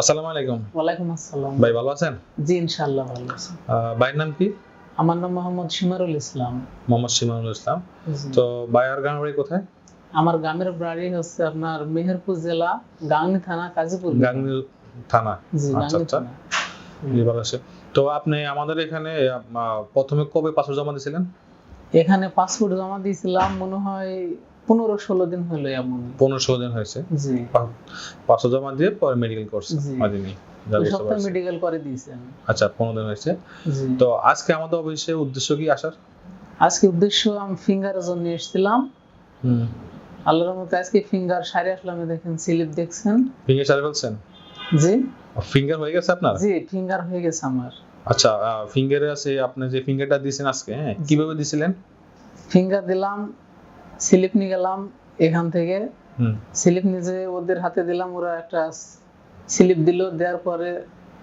আসসালামু আলাইকুম। ওয়ালাইকুম আসসালাম। ভাই ভালো আছেন? জি ইনশাআল্লাহ ভালো আছি। ভাইয়ের নাম কি? আমার নাম মোহাম্মদ শিমারুল ইসলাম। মোহাম্মদ সিমানুল ইসলাম। তো ভাইয়ার গ্রামের বাড়ি কোথায়? আমার গ্রামের বাড়ি হচ্ছে আপনার মেহেরপুর জেলা গাংনি থানা কাজীপুর। গাংনী থানা। জি আচ্ছা, আচ্ছা। ভালো আছে। তো আপনি আমাদের এখানে প্রথমে কবে পাসপোর্ট জমা দিয়েছিলেন? এখানে পাসপোর্ট জমা দিয়েছিলাম মনে হয় পনেরো ষোলো দিন হলো এমন। পনেরো ষোলো দিন হয়েছে? জি। পাসপোর্ট জমা দিয়ে পরে মেডিকেল কোর্স। মাদিনী সপ্তাহে মেডিকেল করে দিয়েছেন। আচ্ছা পনেরো দিন হয়েছে। তো আজকে আমাদের অফিসে উদ্দেশ্য কি আসার? আজকে উদ্দেশ্য আমি ফিঙ্গারের জন্য এসেছিলাম। আল্লাহর রহমতে আজকে ফিঙ্গার সারি আসলাম দেখেন স্লিপ দেখছেন। ফিঙ্গার সারে ফেলছেন? জি। ফিঙ্গার হয়ে গেছে আপনার? জি ফিঙ্গার হয়ে গেছে আমার। আচ্ছা ফিঙ্গারে আছে আপনি যে ফিঙ্গারটা দিয়েছেন আজকে হ্যাঁ কীভাবে দিয়েছিলেন ফিঙ্গার দিলাম স্লিপ নিয়ে গেলাম এখান থেকে। স্লিপ নিজে ওদের হাতে দিলাম ওরা একটা স্লিপ দিল দেওয়ার পরে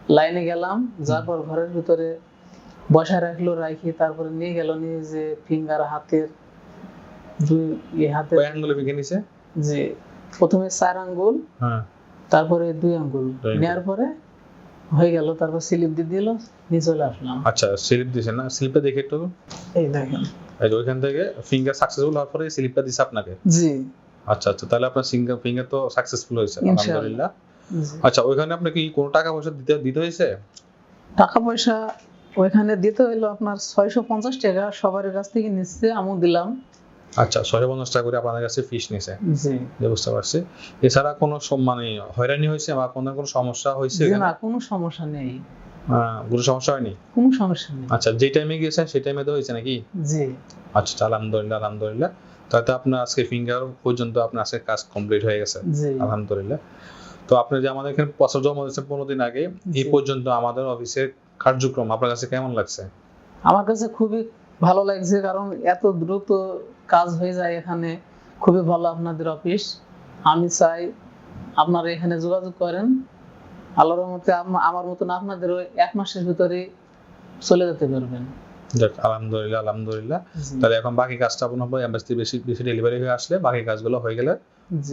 লাইনে গেলাম যার পর ঘরের ভিতরে বসা রাখল রাখি তারপরে নিয়ে গেল নিয়ে যে ফিঙ্গার হাতের দুই হাতে আঙ্গুলে ফিঙ্গার নিছে? যে প্রথমে চার আঙ্গুল হ্যাঁ। তারপরে দুই আঙ্গুল। নেওয়ার পরে হয়ে গেল তারপর স্লিপ দিয়ে দিল নিয়ে চলে আসলাম। আচ্ছা স্লিপ দিছেন না? স্লিপটা দেখে একটু। এই দেখেন। এই ওইখান থেকে ফিঙ্গার সাকসেসফুল হওয়ার পরে স্লিপটা দিছে আপনাকে? জি। আচ্ছা আচ্ছা তাহলে আপনার ফিঙ্গার ফিঙ্গার তো সাকসেসফুল হয়েছে আলহামদুলিল্লাহ। আচ্ছা ওইখানে কি কোনো টাকা পয়সা দিতে দিতে হয়েছে? টাকা পয়সা ওইখানে দিতে আপনার ছয়শো পঞ্চাশ টাকা সবার কাছ থেকে নিচ্ছে আমু দিলাম। আচ্ছা ছয়শো পঞ্চাশ টাকা করে আপনাদের কাছে ফিস নিছে জি। বুঝতে পারছি। এছাড়া কোনো মানে হয়রানি হয়েছে বা কোনো কোনো সমস্যা হয়েছে না কোনো সমস্যা নেই। কোনো সমস্যা হয়নি? কোনো সমস্যা নেই। আচ্ছা যে টাইমে গিয়েছেন সেই টাইমে তো হয়েছে নাকি? জি। আচ্ছা আচ্ছা, আলহামদুলিল্লাহ আলহামদুলিল্লাহ। তাতে আপনার আজকে ফিঙ্গার পর্যন্ত আপনার আজকে কাজ কমপ্লিট হয়ে গেছে। আলহামদুলিল্লাহ। তো আপনি যে আমাদের এখানে জমা দিয়েছেন পনেরো দিন আগে এই পর্যন্ত আমাদের অফিসের কার্যক্রম আপনার কাছে কেমন লাগছে? আমার কাছে খুবই ভালো লাগছে কারণ এত দ্রুত কাজ হয়ে যায় এখানে। খুবই ভালো আপনাদের অফিস আমি চাই আপনারা এখানে যোগাযোগ করেন। আল্লাহর মতে আমার মতন আপনাদের ওই এক মাসের ভিতরে চলে যেতে পারবেন। যাক আলহামদুলিল্লাহ আলহামদুলিল্লাহ। তাহলে এখন বাকি কাজটা আপনার হবে এমবাসি বেশি বেশি ডেলিভারি হয়ে আসলে বাকি কাজগুলো হয়ে গেলে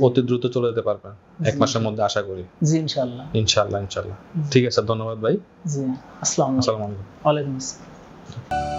অতি দ্রুত চলে যেতে পারবেন। এক মাসের মধ্যে আশা করি। জি ইনশাল্লাহ ইনশাআল্লাহ ইনশাআল্লাহ। ঠিক আছে ধন্যবাদ ভাই। জি আসসালামু আলাইকুম। আসসালাম।